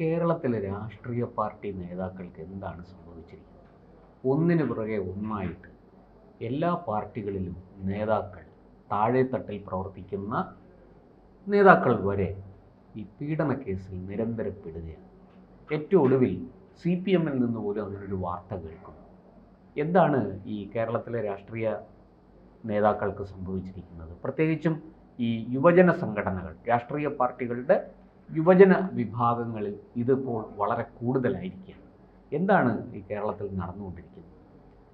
കേരളത്തിലെ രാഷ്ട്രീയ പാർട്ടി നേതാക്കൾക്ക് എന്താണ് സംഭവിച്ചിരിക്കുന്നത്? ഒന്നിനു പുറകെ ഒന്നായിട്ട് എല്ലാ പാർട്ടികളിലും നേതാക്കൾ താഴെത്തട്ടിൽ പ്രവർത്തിക്കുന്ന നേതാക്കൾ വരെ ഈ പീഡന കേസിൽ നിരന്തരപ്പെടുകയാണ്. ഏറ്റവും ഒടുവിൽ സി പി എമ്മിൽ നിന്ന് പോലും അങ്ങനൊരു വാർത്ത കേൾക്കുന്നു. എന്താണ് ഈ കേരളത്തിലെ രാഷ്ട്രീയ നേതാക്കൾക്ക് സംഭവിച്ചിരിക്കുന്നത്? പ്രത്യേകിച്ചും ഈ യുവജന സംഘടനകൾ രാഷ്ട്രീയ പാർട്ടികളുടെ യുവജന വിഭാഗങ്ങളിൽ ഇതിപ്പോൾ വളരെ കൂടുതലായിരിക്കുകയാണ്. എന്താണ് ഈ കേരളത്തിൽ നടന്നുകൊണ്ടിരിക്കുന്നത്?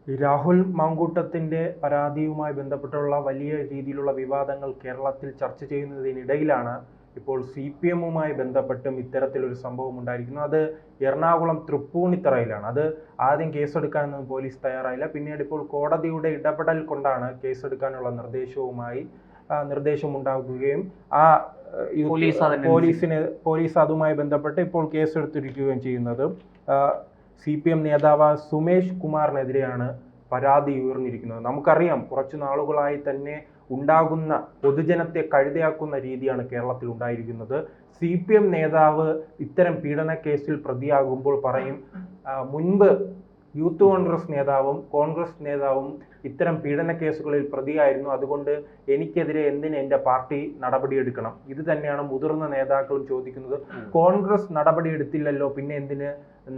രാഹുൽ മാങ്കൂട്ടത്തിന്റെ പരാതിയുമായി ബന്ധപ്പെട്ടുള്ള വലിയ രീതിയിലുള്ള വിവാദങ്ങൾ കേരളത്തിൽ ചർച്ച ചെയ്യുന്നതിനിടയിലാണ് ഇപ്പോൾ സി പി എമ്മുമായി ബന്ധപ്പെട്ടും ഇത്തരത്തിലൊരു സംഭവം ഉണ്ടായിരിക്കുന്നു അത് എറണാകുളം തൃപ്പൂണിത്തറയിലാണ്. അത് ആദ്യം കേസെടുക്കാനൊന്നും പോലീസ് തയ്യാറായില്ല. പിന്നീട് ഇപ്പോൾ കോടതിയുടെ ഇടപെടൽ കൊണ്ടാണ് കേസെടുക്കാനുള്ള നിർദ്ദേശവുമായി നിർദ്ദേശമുണ്ടാകുകയും ആ പോലീസിന് പോലീസ് അതുമായി ബന്ധപ്പെട്ട് ഇപ്പോൾ കേസെടുത്തിരിക്കുകയും ചെയ്യുന്നത്. സി പി എം നേതാവ് സുമേഷ് കുമാറിനെതിരെയാണ് പരാതി ഉയർന്നിരിക്കുന്നത്. നമുക്കറിയാം കുറച്ചു നാളുകളായി തന്നെ ഉണ്ടാകുന്ന പൊതുജനത്തെ കഴുതയാക്കുന്ന രീതിയാണ് കേരളത്തിൽ ഉണ്ടായിരിക്കുന്നത്. സി പി എം നേതാവ് ഇത്തരം പീഡന കേസിൽ പ്രതിയാകുമ്പോൾ പറയും മുൻപ് യൂത്ത് കോൺഗ്രസ് നേതാവും കോൺഗ്രസ് നേതാവും ഇത്തരം പീഡന കേസുകളിൽ പ്രതിയായിരുന്നു. അതുകൊണ്ട് എനിക്കെതിരെ എന്തിന് എന്റെ പാർട്ടി നടപടിയെടുക്കണം? ഇത് തന്നെയാണ് മുതിർന്ന നേതാക്കളും ചോദിക്കുന്നത്. കോൺഗ്രസ് നടപടിയെടുത്തില്ലല്ലോ പിന്നെ എന്തിന്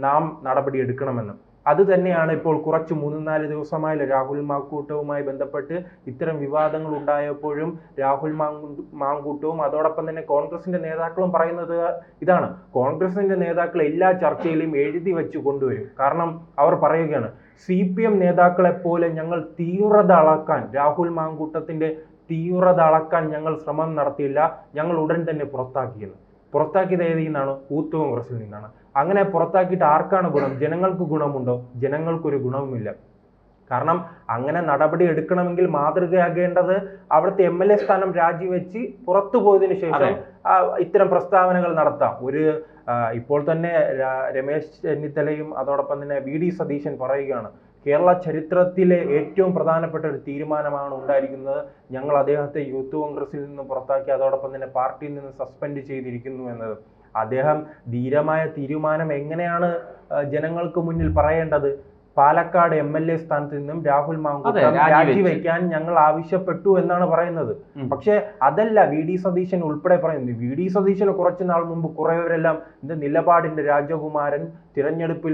നാം നടപടി എടുക്കണമെന്ന് അത് തന്നെയാണ് ഇപ്പോൾ കുറച്ച് മൂന്ന് നാല് ദിവസമായി രാഹുൽ മാങ്കൂട്ടവുമായി ബന്ധപ്പെട്ട് ഇത്തരം വിവാദങ്ങൾ ഉണ്ടായപ്പോഴും രാഹുൽ മാങ്കു- മാങ്കൂട്ടവും അതോടൊപ്പം തന്നെ കോൺഗ്രസിന്റെ നേതാക്കളും പറയുന്നത് ഇതാണ്. കോൺഗ്രസിന്റെ നേതാക്കൾ എല്ലാ ചർച്ചയിലും എഴുതി വെച്ച് കൊണ്ടുവരും. കാരണം അവർ പറയുകയാണ് സി പി എം നേതാക്കളെ പോലെ ഞങ്ങൾ തീവ്രത അളക്കാൻ രാഹുൽ മാങ്കൂട്ടത്തിന്റെ തീവ്രത അളക്കാൻ ഞങ്ങൾ ശ്രമം നടത്തിയില്ല. ഞങ്ങൾ ഉടൻ തന്നെ പുറത്താക്കിയത് പുറത്താക്കിയത് ഏതിൽ നിന്നാണ്? യൂത്ത് കോൺഗ്രസിൽ നിന്നാണ്. അങ്ങനെ പുറത്താക്കിയിട്ട് ആർക്കാണ് ഗുണം? ജനങ്ങൾക്ക് ഗുണമുണ്ടോ? ജനങ്ങൾക്കൊരു ഗുണവുമില്ല. കാരണം അങ്ങനെ നടപടി എടുക്കണമെങ്കിൽ മാതൃകയാകേണ്ടത് അവിടുത്തെ എം എൽ എ സ്ഥാനം രാജിവെച്ച് പുറത്തു പോയതിനു ശേഷം ഇത്തരം പ്രസ്താവനകൾ നടത്താം. ഒരു ഇപ്പോൾ തന്നെ രമേശ് ചെന്നിത്തലയും അതോടൊപ്പം തന്നെ വി ഡി സതീശൻ പറയുകയാണ് കേരള ചരിത്രത്തിലെ ഏറ്റവും പ്രധാനപ്പെട്ട ഒരു തീരുമാനമാണ് ഉണ്ടായിരിക്കുന്നത്. ഞങ്ങൾ അദ്ദേഹത്തെ യൂത്ത് കോൺഗ്രസിൽ നിന്ന് പുറത്താക്കി അതോടൊപ്പം തന്നെ പാർട്ടിയിൽ നിന്ന് സസ്പെൻഡ് ചെയ്തിരിക്കുന്നു എന്നത്. അദ്ദേഹം ധീരമായ തീരുമാനം എങ്ങനെയാണ് ജനങ്ങൾക്ക് മുന്നിൽ പറയേണ്ടത്? പാലക്കാട് എം എൽ എ സ്ഥാനത്ത് നിന്നും രാഹുൽ മാങ്കൂട്ടം. രാജിവെക്കാൻ ഞങ്ങൾ ആവശ്യപ്പെട്ടു എന്നാണ് പറയുന്നത്. പക്ഷെ അതല്ല വി ഡി സതീശൻ ഉൾപ്പെടെ പറയുന്നത്. വി ഡി സതീശന് കുറച്ചു നാൾ മുമ്പ് കുറേവരെല്ലാം ഇത് നിലപാടിന്റെ രാജകുമാരൻ തിരഞ്ഞെടുപ്പിൽ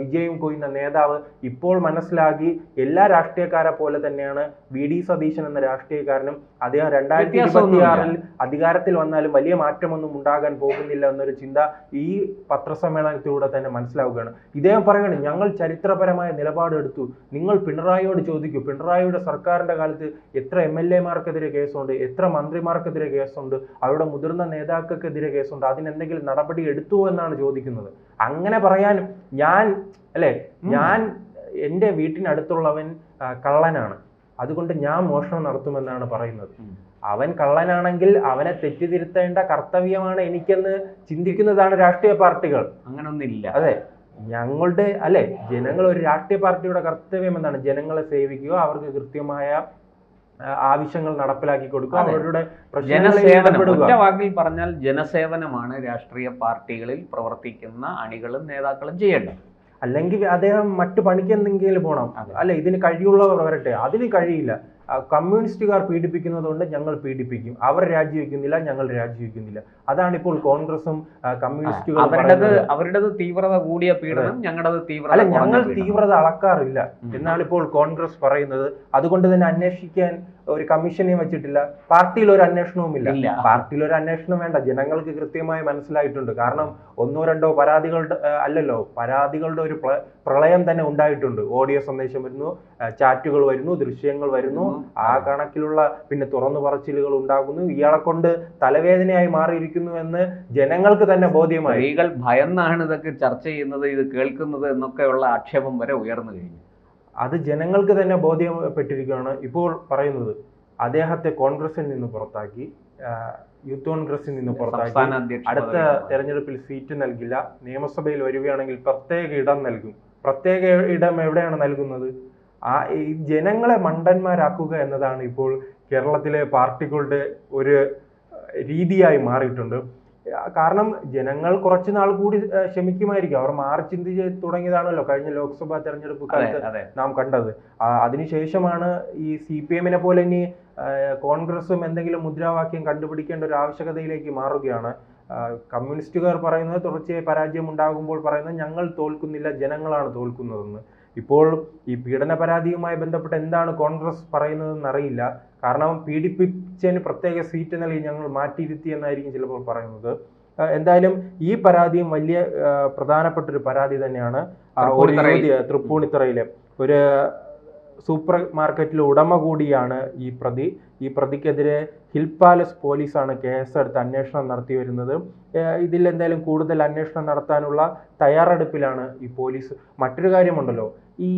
വിജയം കൊയ്യുന്ന നേതാവ് ഇപ്പോൾ മനസ്സിലാക്കി എല്ലാ രാഷ്ട്രീയക്കാരെ പോലെ തന്നെയാണ് വി ഡി സതീശൻ എന്ന രാഷ്ട്രീയക്കാരനും അദ്ദേഹം രണ്ടായിരത്തി ഇരുപത്തി ആറിൽ അധികാരത്തിൽ വന്നാലും വലിയ മാറ്റമൊന്നും ഉണ്ടാകാൻ പോകുന്നില്ല എന്നൊരു ചിന്ത ഈ പത്രസമ്മേളനത്തിലൂടെ തന്നെ മനസ്സിലാവുകയാണ്. ഇദ്ദേഹം പറയുകയാണ് ഞങ്ങൾ ചരിത്രപരമായ നിലപാട് എടുത്തു നിങ്ങൾ പിണറായിയോട് ചോദിക്കൂ പിണറായിയുടെ സർക്കാരിന്റെ കാലത്ത് എത്ര എം എൽ എമാർക്കെതിരെ കേസുണ്ട് എത്ര മന്ത്രിമാർക്കെതിരെ കേസുണ്ട് അവരുടെ മുതിർന്ന നേതാക്കൾക്കെതിരെ കേസുണ്ട് അതിനെന്തെങ്കിലും നടപടി എടുത്തു എന്നാണ് ചോദിക്കുന്നത്. അങ്ങനെ പറയാൻ ഞാൻ അല്ലെ ഞാൻ എന്റെ വീട്ടിനടുത്തുള്ളവൻ കള്ളനാണ്. അതുകൊണ്ട് ഞാൻ മോഷണം നടത്തുമെന്നാണ് പറയുന്നത്. അവൻ കള്ളനാണെങ്കിൽ അവനെ തെറ്റിതിരുത്തേണ്ട കർത്തവ്യമാണ് എനിക്കെന്ന് ചിന്തിക്കുന്നതാണ് രാഷ്ട്രീയ പാർട്ടികൾ. അങ്ങനൊന്നില്ല അതെ. ഞങ്ങളുടെ അല്ലെ? ജനങ്ങൾ ഒരു രാഷ്ട്രീയ പാർട്ടിയുടെ കർത്തവ്യം എന്താണ് ജനങ്ങളെ സേവിക്കുക അവർക്ക് കൃത്യമായ ആവശ്യങ്ങൾ നടപ്പിലാക്കി കൊടുക്കുക അവരുടെ ജനസേവനം വാക്കിൽ പറഞ്ഞാൽ ജനസേവനമാണ് രാഷ്ട്രീയ പാർട്ടികളിൽ പ്രവർത്തിക്കുന്ന അണികളും നേതാക്കളും ചെയ്യേണ്ടത്. അല്ലെങ്കിൽ അദ്ദേഹം മറ്റു പണിക്ക് എന്തെങ്കിലും പോകണം അല്ലെ? ഇതിന് കഴിയുള്ളവർ വരട്ടെ. അതിന് കഴിയില്ല. കമ്മ്യൂണിസ്റ്റുകാർ പീഡിപ്പിക്കുന്നതുകൊണ്ട് ഞങ്ങൾ പീഡിപ്പിക്കും. അവർ രാജിവെക്കുന്നില്ല ഞങ്ങൾ രാജിവെക്കുന്നില്ല അതാണ് ഇപ്പോൾ കോൺഗ്രസും കമ്മ്യൂണിസ്റ്റുകളും അവരുടേത് തീവ്രത കൂടിയ പീഡനം ഞങ്ങളുടെ തീവ്രത അല്ല ഞങ്ങൾ തീവ്രത അളക്കാറില്ല. എന്നാണ് ഇപ്പോൾ കോൺഗ്രസ് പറയുന്നത്. അതുകൊണ്ട് തന്നെ അന്വേഷിക്കാൻ ഒരു കമ്മീഷനെയും വെച്ചിട്ടില്ല. പാർട്ടിയിൽ ഒരു അന്വേഷണവുമില്ല. ഇല്ല. പാർട്ടിയിൽ ഒരു അന്വേഷണം വേണ്ട. ജനങ്ങൾക്ക് കൃത്യമായി മനസ്സിലായിട്ടുണ്ട്. കാരണം ഒന്നോ രണ്ടോ പരാതികളുടെ അല്ലല്ലോ പരാതികളുടെ ഒരു പ്രളയം തന്നെ ഉണ്ടായിട്ടുണ്ട്. ഓഡിയോ സന്ദേശം വരുന്നു ചാറ്റുകൾ വരുന്നു ദൃശ്യങ്ങൾ വരുന്നു. ആ കണക്കിലുള്ള പിന്നെ തുറന്നു പറച്ചിലുകൾ ഉണ്ടാകുന്നു. ഇയാളെ കൊണ്ട് തലവേദനയായി മാറിയിരിക്കുന്നു എന്ന് ജനങ്ങൾക്ക് തന്നെ ബോധ്യമായി. സ്ത്രീകൾ ഭയന്നാണ് ഇതൊക്കെ ചർച്ച ചെയ്യുന്നത് ഇത് കേൾക്കുന്നത് എന്നൊക്കെയുള്ള ആക്ഷേപം വരെ ഉയർന്നു കഴിഞ്ഞു. അത് ജനങ്ങൾക്ക് തന്നെ ബോധ്യപ്പെട്ടിരിക്കുകയാണ് ഇപ്പോൾ പറയുന്നത്. അദ്ദേഹത്തെ കോൺഗ്രസിൽ നിന്ന് പുറത്താക്കി യൂത്ത് കോൺഗ്രസിൽ നിന്ന് പുറത്താക്കി. അടുത്ത. തെരഞ്ഞെടുപ്പിൽ സീറ്റ് നൽകില്ല. നിയമസഭയിൽ വരികയാണെങ്കിൽ പ്രത്യേക ഇടം നൽകും. പ്രത്യേക ഇടം എവിടെയാണ് നൽകുന്നത്? ആ ഈ ജനങ്ങളെ മണ്ടന്മാരാക്കുക എന്നതാണ് ഇപ്പോൾ കേരളത്തിലെ പാർട്ടികളുടെ ഒരു രീതിയായി മാറിയിട്ടുണ്ട്. കാരണം ജനങ്ങൾ കുറച്ച് നാൾ കൂടി ക്ഷമിക്കുമായിരിക്കും. അവർ മാറി ചിന്തിച്ച് തുടങ്ങിയതാണല്ലോ കഴിഞ്ഞ ലോക്സഭാ തെരഞ്ഞെടുപ്പ് കാലത്ത് നാം കണ്ടത്. അതിനുശേഷമാണ് ഈ സി പി എമ്മിനെ പോലെ ഇനി കോൺഗ്രസും എന്തെങ്കിലും മുദ്രാവാക്യം കണ്ടുപിടിക്കേണ്ട ഒരു ആവശ്യകതയിലേക്ക് മാറുകയാണ്. കമ്മ്യൂണിസ്റ്റുകാർ പറയുന്നത് തുടർച്ചയായി പരാജയം ഉണ്ടാകുമ്പോൾ പറയുന്നത് ഞങ്ങൾ തോൽക്കുന്നില്ല ജനങ്ങളാണ് തോൽക്കുന്നതെന്ന്. ഇപ്പോൾ ഈ പീഡന പരാതിയുമായി ബന്ധപ്പെട്ട് എന്താണ് കോൺഗ്രസ് പറയുന്നതെന്ന് അറിയില്ല. കാരണം പീഡിപ്പിച്ചതിന് പ്രത്യേക സീറ്റ് നൽകി ഞങ്ങൾ മാറ്റിയിരുത്തി എന്നായിരിക്കും ചിലപ്പോൾ പറയുന്നത്. എന്തായാലും ഈ പരാതിയും വലിയ പ്രധാനപ്പെട്ട ഒരു പരാതി തന്നെയാണ്. തൃപ്പൂണിത്തറയിലെ ഒരു സൂപ്പർ മാർക്കറ്റിലെ ഉടമ കൂടിയാണ് ഈ പ്രതി. ഈ പ്രതിക്കെതിരെ ഹിൽ പാലസ് പോലീസാണ് കേസെടുത്ത് അന്വേഷണം നടത്തി വരുന്നത്. ഇതിൽ എന്തായാലും കൂടുതൽ അന്വേഷണം നടത്താനുള്ള തയ്യാറെടുപ്പിലാണ് ഈ പോലീസ്. മറ്റൊരു കാര്യമുണ്ടല്ലോ ഈ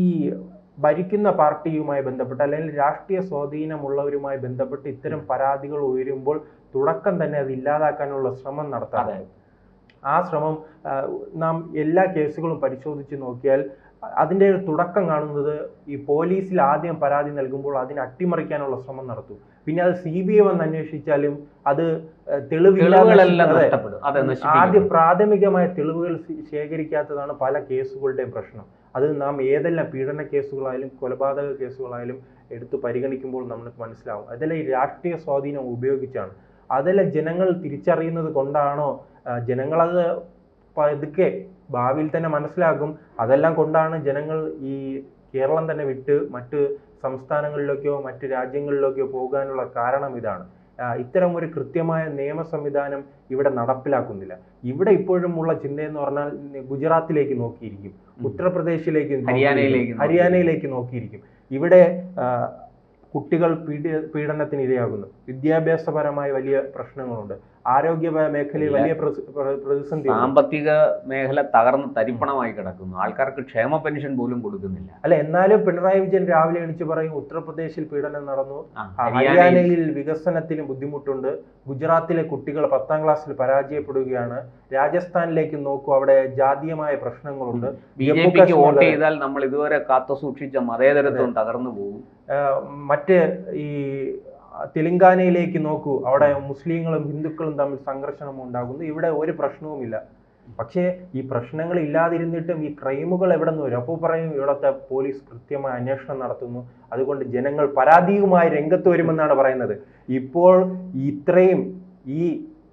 ഭരിക്കുന്ന പാർട്ടിയുമായി ബന്ധപ്പെട്ട് അല്ലെങ്കിൽ രാഷ്ട്രീയ സ്വാധീനമുള്ളവരുമായി ബന്ധപ്പെട്ട് ഇത്തരം പരാതികൾ ഉയരുമ്പോൾ തുടക്കം തന്നെ അത് ഇല്ലാതാക്കാനുള്ള ശ്രമം നടത്താറുണ്ട്. ആ ശ്രമം നാം എല്ലാ കേസുകളും പരിശോധിച്ച് നോക്കിയാൽ അതിന്റെ ഒരു തുടക്കം കാണുന്നത് ഈ പോലീസിൽ ആദ്യം പരാതി നൽകുമ്പോൾ അതിനെ അട്ടിമറിക്കാനുള്ള ശ്രമം നടത്തും. പിന്നെ അത് സി ബി ഐ വന്ന് അന്വേഷിച്ചാലും അത് തെളിവില്ലാതെ ആദ്യ പ്രാഥമികമായ തെളിവുകൾ ശേഖരിക്കാത്തതാണ് പല കേസുകളുടെയും പ്രശ്നം. അത് നാം ഏതെല്ലാം പീഡന കേസുകളായാലും കൊലപാതക കേസുകളായാലും എടുത്ത് പരിഗണിക്കുമ്പോൾ നമുക്ക് മനസ്സിലാവും. അതെല്ലാം ഈ രാഷ്ട്രീയ സ്വാധീനം ഉപയോഗിച്ചാണ്. അതെല്ലാം ജനങ്ങൾ തിരിച്ചറിയുന്നത് കൊണ്ടാണോ ജനങ്ങളത് പതുക്കെ ഭാവിയിൽ തന്നെ മനസ്സിലാകും. അതെല്ലാം കൊണ്ടാണ് ജനങ്ങൾ ഈ കേരളം തന്നെ വിട്ട് മറ്റ് സംസ്ഥാനങ്ങളിലേക്കോ മറ്റ് രാജ്യങ്ങളിലേക്കോ പോകാനുള്ള കാരണം ഇതാണ്. ഇത്തരം ഒരു കൃത്യമായ നിയമ സംവിധാനം ഇവിടെ നടപ്പിലാക്കുന്നില്ല. ഇവിടെ ഇപ്പോഴും ഉള്ള ചിന്തയെന്ന് പറഞ്ഞാൽ ഗുജറാത്തിലേക്ക് നോക്കിയിരിക്കും. ഉത്തർപ്രദേശിലേക്ക് ഹരിയാനയിലേക്ക് ഹരിയാനയിലേക്ക് നോക്കിയിരിക്കും. ഇവിടെ കുട്ടികൾ പീഡ പീഡനത്തിന് ഇരയാകുന്നു വിദ്യാഭ്യാസപരമായ വലിയ പ്രശ്നങ്ങളുണ്ട്. ആരോഗ്യ മേഖലയിൽ വലിയ പ്രതിസന്ധി സാമ്പത്തിക മേഖല തകർന്ന് തരിപ്പണമായി കിടക്കുന്നു. ആൾക്കാർക്ക് ക്ഷേമ പെൻഷൻ പോലും കൊടുക്കുന്നില്ല. അല്ല എന്നാലും പിണറായി വിജയൻ രാവിലെ എണിച്ച് പറയും ഉത്തർപ്രദേശിൽ പീഡനം നടന്നു. ഹരിയാനയിൽ വികസനത്തിന് ബുദ്ധിമുട്ടുണ്ട്. ഗുജറാത്തിലെ കുട്ടികൾ പത്താം ക്ലാസ്സിൽ പരാജയപ്പെടുകയാണ്. രാജസ്ഥാനിലേക്ക് നോക്കൂ അവിടെ ജാതീയമായ പ്രശ്നങ്ങളുണ്ട്. ബി ജെ പിക്ക് വോട്ട് ചെയ്താൽ നമ്മൾ ഇതുവരെ കാത്തു സൂക്ഷിച്ച മതേതരത്വം തകർന്നു പോകും. മറ്റ് ഈ തെലങ്കാനയിലേക്ക് നോക്കൂ. അവിടെ മുസ്ലിങ്ങളും ഹിന്ദുക്കളും തമ്മിൽ സംഘർഷണം ഉണ്ടാകുന്നു. ഇവിടെ ഒരു പ്രശ്നവുമില്ല. പക്ഷേ ഈ പ്രശ്നങ്ങൾ ഇല്ലാതിരുന്നിട്ടും ഈ ക്രൈമുകൾ എവിടെ നിന്ന് വരും? അപ്പോൾ പറയും ഇവിടുത്തെ പോലീസ് കൃത്യമായ അന്വേഷണം നടത്തുന്നു. അതുകൊണ്ട് ജനങ്ങൾ പരാതിയുമായി രംഗത്ത് വരുമെന്നാണ് പറയുന്നത്. ഇപ്പോൾ ഇത്രയും ഈ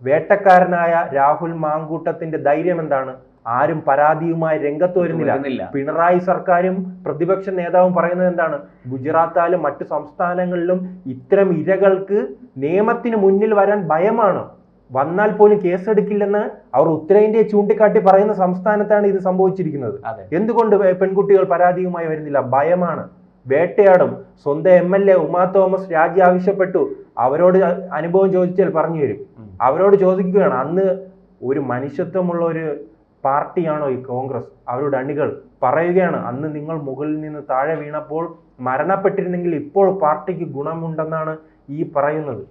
വേട്ടക്കാരനായ രാഹുൽ മാങ്കൂട്ടത്തിന്റെ ധൈര്യം എന്താണ്? ആരും പരാതിയുമായി രംഗത്ത് വരുന്നില്ല. പിണറായി സർക്കാരും പ്രതിപക്ഷ നേതാവും പറയുന്നത് എന്താണ്? ഗുജറാത്താലും മറ്റു സംസ്ഥാനങ്ങളിലും ഇത്തരം ഇരകൾക്ക് നിയമത്തിന് മുന്നിൽ വരാൻ ഭയമാണ്. വന്നാൽ പോലും കേസെടുക്കില്ലെന്ന് അവർ ഉത്തരേന്ത്യയെ ചൂണ്ടിക്കാട്ടി പറയുന്ന സംസ്ഥാനത്താണ് ഇത് സംഭവിച്ചിരിക്കുന്നത്. എന്തുകൊണ്ട് പെൺകുട്ടികൾ പരാതിയുമായി വരുന്നില്ല? ഭയമാണ്. വേട്ടയാടും. സ്വന്തം M L A Uma Thomas രാജി ആവശ്യപ്പെട്ടു. അവരോട് അനുഭവം ചോദിച്ചാൽ പറഞ്ഞു തരും. അവരോട് ചോദിക്കുകയാണ്. അന്ന് ഒരു മനുഷ്യത്വമുള്ള ഒരു പാർട്ടിയാണോ ഈ കോൺഗ്രസ്? അവരുടെ അണികൾ പറയുകയാണ് അന്ന് നിങ്ങൾ മുകളിൽ നിന്ന് താഴെ വീണപ്പോൾ മരണപ്പെട്ടിരുന്നെങ്കിൽ ഇപ്പോൾ പാർട്ടിക്ക് ഗുണമുണ്ടെന്നാണ് ഈ പറയുന്നത്.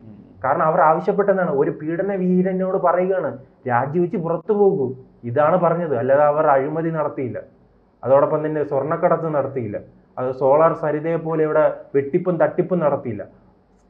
കാരണം അവർ ആവശ്യപ്പെട്ടതാണ് ഒരു പീഡന വീരനോട് പറയുകയാണ് രാജിവെച്ച് പുറത്തു പോകൂ. ഇതാണ് പറഞ്ഞത് അല്ലാതെ അവർ അഴിമതി നടത്തിയില്ല. അതോടൊപ്പം തന്നെ സ്വർണക്കടത്ത് നടത്തിയില്ല. അത് സോളാർ സരിതയെ പോലെ ഇവിടെ വെട്ടിപ്പും തട്ടിപ്പും നടത്തിയില്ല.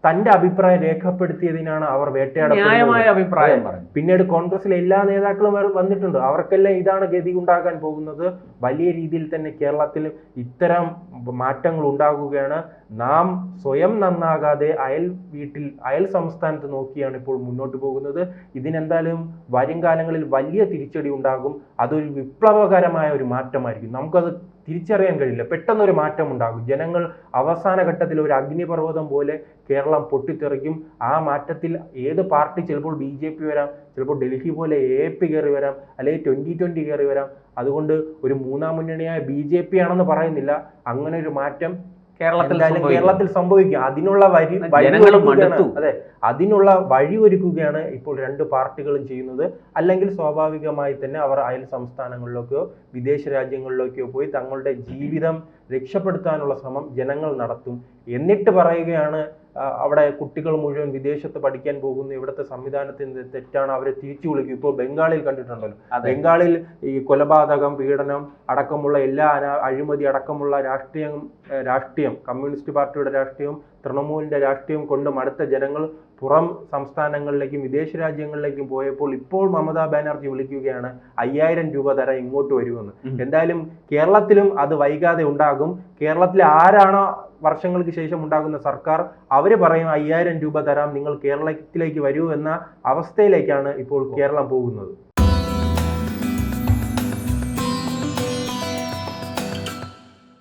തന്റെ അഭിപ്രായം രേഖപ്പെടുത്തിയതിനാണ് അവർ ന്യായമായ അഭിപ്രായം. പറഞ്ഞു. പിന്നീട് കോൺഗ്രസിലെ എല്ലാ നേതാക്കളും വന്നിട്ടുണ്ട്. അവർക്കെല്ലാം ഇതാണ് ഗതി ഉണ്ടാകാൻ പോകുന്നത്. വലിയ രീതിയിൽ തന്നെ കേരളത്തിൽ ഇത്തരം മാറ്റങ്ങൾ ഉണ്ടാകുകയാണ് നാം സ്വയം നന്നാകാതെ അയൽ വീട്ടിൽ അയൽ സംസ്ഥാനത്ത് നോക്കിയാണ് ഇപ്പോൾ മുന്നോട്ട് പോകുന്നത്. ഇതിനെന്തായാലും വരും കാലങ്ങളിൽ വലിയ തിരിച്ചടി ഉണ്ടാകും. അതൊരു വിപ്ലവകരമായ ഒരു മാറ്റമായിരിക്കും. നമുക്കത് തിരിച്ചറിയാൻ കഴിയില്ല. പെട്ടെന്നൊരു മാറ്റം ഉണ്ടാകും. ജനങ്ങൾ അവസാന ഘട്ടത്തിൽ ഒരു അഗ്നിപർവതം പോലെ കേരളം പൊട്ടിത്തെറിക്കും. ആ മാറ്റത്തിൽ ഏത് പാർട്ടി ചിലപ്പോൾ ബി ജെ പി വരാം. ചിലപ്പോൾ ഡൽഹി പോലെ എ പി കയറി വരാം അല്ലെങ്കിൽ ട്വന്റി ട്വന്റി കയറി വരാം. അതുകൊണ്ട് ഒരു മൂന്നാം മുന്നണിയായ ബി ജെ പി ആണെന്ന് പറയുന്നില്ല. അങ്ങനെ ഒരു മാറ്റം കേരളത്തിൽ കേരളത്തിൽ സംഭവിക്കും. അതിനുള്ള ഒരുക്കുകയാണ്. അതെ അതിനുള്ള വഴി ഒരുക്കുകയാണ് ഇപ്പോൾ രണ്ട് പാർട്ടികളും ചെയ്യുന്നത്. അല്ലെങ്കിൽ സ്വാഭാവികമായി തന്നെ അവർ അയൽ സംസ്ഥാനങ്ങളിലേക്കോ വിദേശ രാജ്യങ്ങളിലേക്കോ പോയി തങ്ങളുടെ ജീവിതം രക്ഷപ്പെടുത്താനുള്ള ശ്രമം ജനങ്ങൾ നടത്തും. എന്നിട്ട് പറയുകയാണ് അവിടെ കുട്ടികൾ മുഴുവൻ വിദേശത്ത് പഠിക്കാൻ പോകുന്നു ഇവിടുത്തെ സംവിധാനത്തിന്റെ തെറ്റാണ്. അവരെ തിരിച്ചു വിളിക്കും. ഇപ്പോൾ ബംഗാളിൽ കണ്ടിട്ടുണ്ടല്ലോ. ബംഗാളിൽ ഈ കൊലപാതകം പീഡനം അടക്കമുള്ള എല്ലാ അഴിമതി അടക്കമുള്ള രാഷ്ട്രീയം രാഷ്ട്രീയം കമ്മ്യൂണിസ്റ്റ് പാർട്ടിയുടെ രാഷ്ട്രീയം തൃണമൂലിന്റെ രാഷ്ട്രീയം കൊണ്ട് മടുത്ത ജനങ്ങൾ പുറം സംസ്ഥാനങ്ങളിലേക്കും വിദേശ രാജ്യങ്ങളിലേക്കും പോയപ്പോൾ ഇപ്പോൾ മമതാ ബാനർജി വിളിക്കുകയാണ് അയ്യായിരം രൂപ തരാൻ ഇങ്ങോട്ട് വരുമെന്ന്. എന്തായാലും കേരളത്തിലും അത് വൈകാതെ ഉണ്ടാകും. കേരളത്തിലെ ആരാണോ വർഷങ്ങൾക്ക് ശേഷം ഉണ്ടാകുന്ന സർക്കാർ അവർ പറയും അയ്യായിരം രൂപ തരാം നിങ്ങൾ കേരളത്തിലേക്ക് വരൂ എന്ന അവസ്ഥയിലേക്കാണ് ഇപ്പോൾ കേരളം പോകുന്നത്.